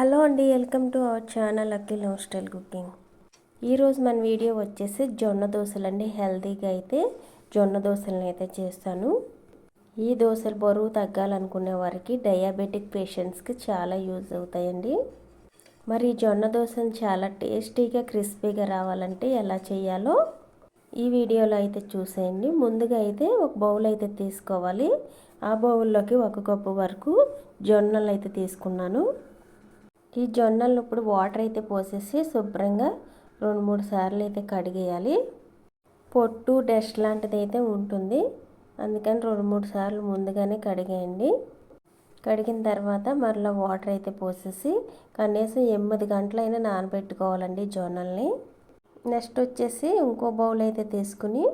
Hello అండి welcome to our channel Akhil home style cooking. ఈరోజు మన వీడియో వచ్చేసి జొన్న దోశలు అండి. హెల్తీగా అయితే జొన్న దోశలను అయితే చేస్తాను. ఈ దోశలు బరువు తగ్గాలనుకునే వారికి డయాబెటిక్ పేషెంట్స్కి చాలా యూజ్ అవుతాయండి. మరి జొన్న దోశను చాలా టేస్టీగా క్రిస్పీగా రావాలంటే ఎలా చేయాలో ఈ వీడియోలో అయితే చూసేయండి. ముందుగా అయితే ఒక బౌల్ అయితే తీసుకోవాలి. ఆ బౌల్లోకి ఒక కప్పు వరకు జొన్నలు అయితే తీసుకున్నాను. ఈ జొన్నలు ఇప్పుడు వాటర్ అయితే పోసేసి శుభ్రంగా రెండు మూడు సార్లు అయితే కడిగేయాలి. పొట్టు డస్ట్ లాంటిది అయితే ఉంటుంది. అందుకని రెండు మూడు సార్లు ముందుగానే కడిగేయండి. కడిగిన తర్వాత మరలా వాటర్ అయితే పోసేసి కనీసం ఎనిమిది గంటలైనా నానబెట్టుకోవాలండి జొన్నల్ని. నెక్స్ట్ వచ్చేసి ఇంకో బౌల్ అయితే తీసుకుని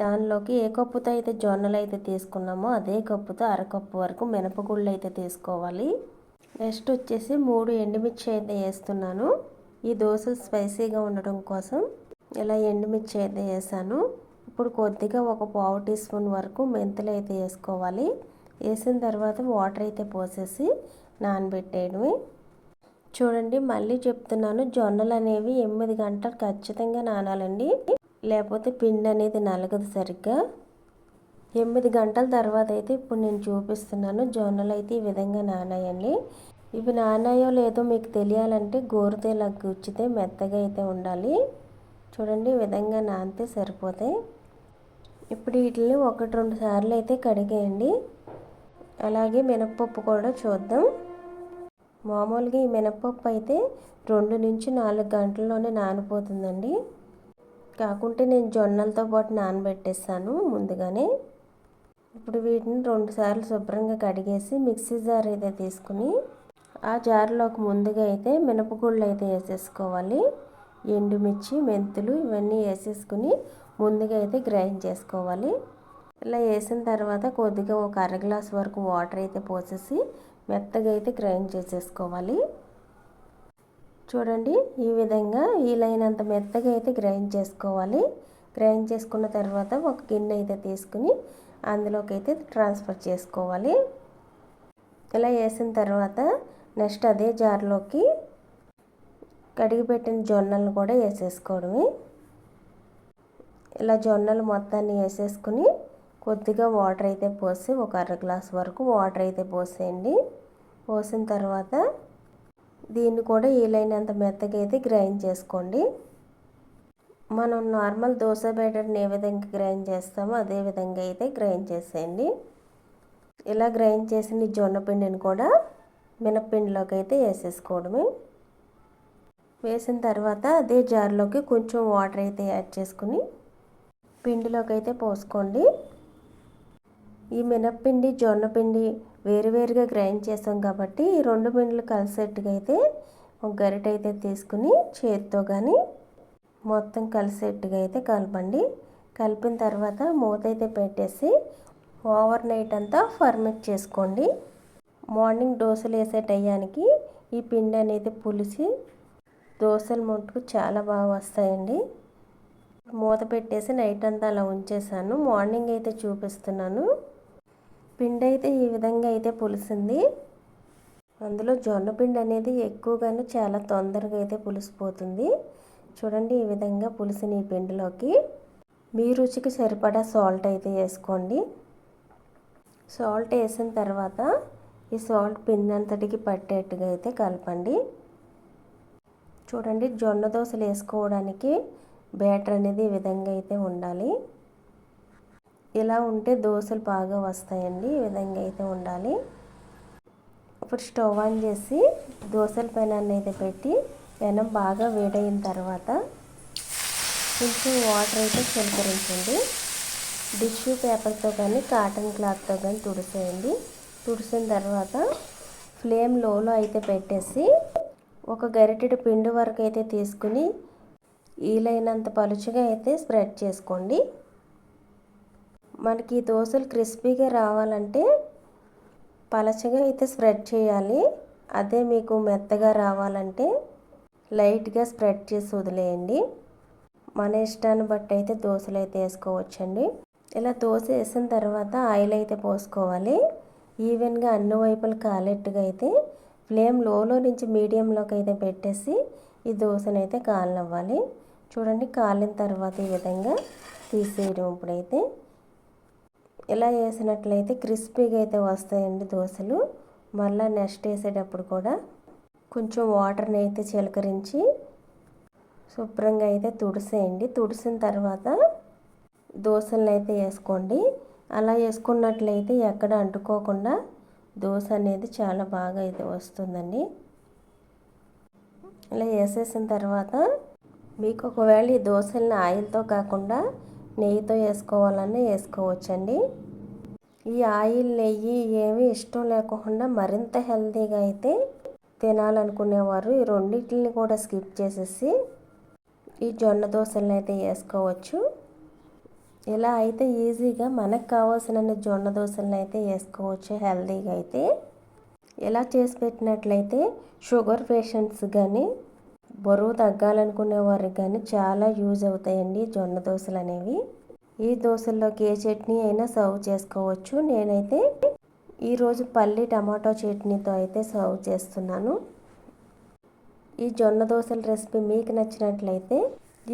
దానిలోకి ఏ కప్పుతో అయితే జొన్నలు అయితే తీసుకున్నామో అదే కప్పుతో అరకప్పు వరకు మినపగుళ్ళు అయితే తీసుకోవాలి. నెక్స్ట్ వచ్చేసి మూడు ఎండుమిర్చి అయితే వేస్తున్నాను. ఈ దోశ స్పైసీగా ఉండడం కోసం ఇలా ఎండుమిర్చి అయితే వేసాను. ఇప్పుడు కొద్దిగా ఒక పావు టీ స్పూన్ వరకు మెంతులు అయితే వేసుకోవాలి. వేసిన తర్వాత వాటర్ అయితే పోసేసి నానబెట్టేయడమే. చూడండి మళ్ళీ చెప్తున్నాను జొన్నలు అనేవి ఎనిమిది గంటలు ఖచ్చితంగా నానాలండి. లేకపోతే పిండి అనేది నలగదు సరిగ్గా. ఎనిమిది గంటల తర్వాత అయితే ఇప్పుడు నేను చూపిస్తున్నాను జొన్నలు అయితే ఈ విధంగా నానాయండి. ఇవి నానాయో లేదో మీకు తెలియాలంటే గోరుతేలా గుచ్చితే మెత్తగా అయితే ఉండాలి. చూడండి ఈ విధంగా నానితే సరిపోతాయి. ఇప్పుడు వీటిని ఒకటి రెండు సార్లు అయితే కడిగేయండి. అలాగే మినప్పప్పు కూడా చూద్దాం. మామూలుగా ఈ మినప్పప్పు అయితే రెండు నుంచి నాలుగు గంటల్లోనే నానిపోతుందండి. కాకుంటే నేను జొన్నలతో పాటు నానబెట్టేస్తాను ముందుగానే. ఇప్పుడు వీటిని రెండు సార్లు శుభ్రంగా కడిగేసి మిక్సీ జార్ అయితే తీసుకుని ఆ జార్లోకి ముందుగా అయితే మినపగుళ్ళు అయితే వేసేసుకోవాలి. ఎండుమిర్చి మెంతులు ఇవన్నీ వేసేసుకుని ముందుగా అయితే గ్రైండ్ చేసుకోవాలి. ఇలా వేసిన తర్వాత కొద్దిగా ఒక అర గ్లాస్ వరకు వాటర్ అయితే పోసేసి మెత్తగా అయితే గ్రైండ్ చేసేసుకోవాలి. చూడండి ఈ విధంగా వీలైనంత మెత్తగా అయితే గ్రైండ్ చేసుకోవాలి. గ్రైండ్ చేసుకున్న తర్వాత ఒక గిన్నె అయితే తీసుకుని అందులోకి అయితే ట్రాన్స్ఫర్ చేసుకోవాలి. ఇలా వేసిన తర్వాత నెక్స్ట్ అదే జార్లోకి కడిగి పెట్టిన జొన్నలను కూడా వేసేసుకోవడమే. ఇలా జొన్నలు మొత్తాన్ని వేసేసుకుని కొద్దిగా వాటర్ అయితే పోసి ఒక అర గ్లాస్ వరకు వాటర్ అయితే పోసేయండి. పోసిన తర్వాత దీన్ని కూడా వీలైనంత మెత్తగా అయితే గ్రైండ్ చేసుకోండి. మనం నార్మల్ దోశ బ్యాటర్ని ఏ విధంగా గ్రైండ్ చేస్తామో అదే విధంగా అయితే గ్రైండ్ చేసేయండి. ఇలా గ్రైండ్ చేసిన జొన్న పిండిని కూడా మినప్పిండిలోకి అయితే వేసేసుకోవడమే. వేసిన తర్వాత అదే జార్లోకి కొంచెం వాటర్ అయితే యాడ్ చేసుకుని పిండిలోకి అయితే పోసుకోండి. ఈ మినప్పిండి జొన్న పిండి వేరువేరుగా గ్రైండ్ చేసాం కాబట్టి ఈ రెండు పిండిలు కలిసేట్టుగా అయితే ఒక గరిట అయితే తీసుకుని చేతితో కానీ మొత్తం కలిసేట్టుగా అయితే కలపండి. కలిపిన తర్వాత మూత అయితే పెట్టేసి ఓవర్ నైట్ అంతా ఫర్మెంట్ చేసుకోండి. మార్నింగ్ దోశలు వేసే టయానికి ఈ పిండి అనేది పులిసి దోశలు ముట్టుకు చాలా బాగా వస్తాయండి. మూత పెట్టేసి నైట్ అంతా అలా ఉంచేసాను. మార్నింగ్ అయితే చూపిస్తున్నాను. పిండి అయితే ఈ విధంగా అయితే పులిసింది. అందులో జొన్న పిండి అనేది ఎక్కువగానే చాలా తొందరగా అయితే పులిసిపోతుంది. చూడండి ఈ విధంగా పులిసిన ఈ పిండిలోకి. మీ రుచికి సరిపడా సాల్ట్ అయితే వేసుకోండి. సాల్ట్ వేసిన తర్వాత ఈ సాల్ట్ పిందంతటికి అంతటికి పట్టేట్టుగా అయితే కలపండి. చూడండి జొన్న దోశలు వేసుకోవడానికి బ్యాటర్ అనేది ఈ విధంగా అయితే ఉండాలి. ఇలా ఉంటే దోశలు బాగా వస్తాయండి ఈ విధంగా అయితే ఉండాలి. ఇప్పుడు స్టవ్ ఆన్ చేసి దోశల పెనాన్ని అయితే పెట్టి పెనం బాగా వేడైన తర్వాత కొంచెం వాటర్ అయితే చిలకరించండి. టిష్యూ పేపర్తో కానీ కాటన్ క్లాత్తో కానీ తుడిసేయండి. తుడిసిన తర్వాత ఫ్లేమ్ లోలో అయితే పెట్టేసి ఒక గరిటెడు పిండి వరకు అయితే తీసుకుని వీలైనంత పలుచగా అయితే స్ప్రెడ్ చేసుకోండి. మనకి దోశలు క్రిస్పీగా రావాలంటే పలచగా అయితే స్ప్రెడ్ చేయాలి. అదే మీకు మెత్తగా రావాలంటే లైట్గా స్ప్రెడ్ చేసి వదిలేయండి. మన ఇష్టాన్ని బట్టి అయితే దోశలు అయితే వేసుకోవచ్చండి. ఇలా దోశ వేసిన తర్వాత ఆయిల్ అయితే పోసుకోవాలి. ఈవెన్గా అన్ని వైపులు కాలేట్టుగా అయితే ఫ్లేమ్ లోలో నుంచి మీడియంలోకి అయితే పెట్టేసి ఈ దోశను అయితే కాలనివ్వాలి. చూడండి కాలిన తర్వాత ఈ విధంగా తీసేయడం ఇప్పుడైతే. ఇలా వేసినట్లయితే క్రిస్పీగా అయితే వస్తాయండి దోశలు. మళ్ళీ నెక్స్ట్ వేసేటప్పుడు కూడా కొంచెం వాటర్ని అయితే చిలకరించి శుభ్రంగా అయితే తుడిసేయండి. తుడిసిన తర్వాత దోశలను అయితే వేసుకోండి. అలా వేసుకున్నట్లయితే ఎక్కడ అంటుకోకుండా దోశ అనేది చాలా బాగా అయితే వస్తుందండి. ఇలా వేసేసిన తర్వాత మీకు ఒకవేళ ఈ దోశల్ని ఆయిల్తో కాకుండా నెయ్యితో వేసుకోవాలని వేసుకోవచ్చండి. ఈ ఆయిల్ నెయ్యి ఏమి ఇష్టం లేకుండా మరింత హెల్తీగా అయితే తినాలనుకునేవారు ఈ రెండింటిని కూడా స్కిప్ చేసేసి ఈ జొన్న దోశలను అయితే వేసుకోవచ్చు. ఇలా అయితే ఈజీగా మనకు కావాల్సిన జొన్న దోశలను అయితే వేసుకోవచ్చు హెల్తీగా అయితే. ఇలా చేసి పెట్టినట్లయితే షుగర్ పేషెంట్స్ కానీ బరువు తగ్గాలనుకునే వారికి కానీ చాలా యూజ్ అవుతాయండి జొన్న దోశలు అనేవి. ఈ దోశల్లోకి ఏ చట్నీ అయినా సర్వ్ చేసుకోవచ్చు. నేనైతే ఈరోజు పల్లి టమాటో చట్నీతో అయితే సర్వ్ చేస్తున్నాను. ఈ జొన్న దోశల రెసిపీ మీకు నచ్చినట్లయితే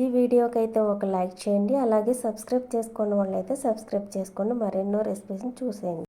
ఈ వీడియోకి అయితే ఒక లైక్ చేయండి అలాగే సబ్స్క్రైబ్ చేసుకున్న వాళ్ళైతే సబ్స్క్రైబ్ చేసుకోండి మరెన్నో రెసిపీస్ని చూసేయండి.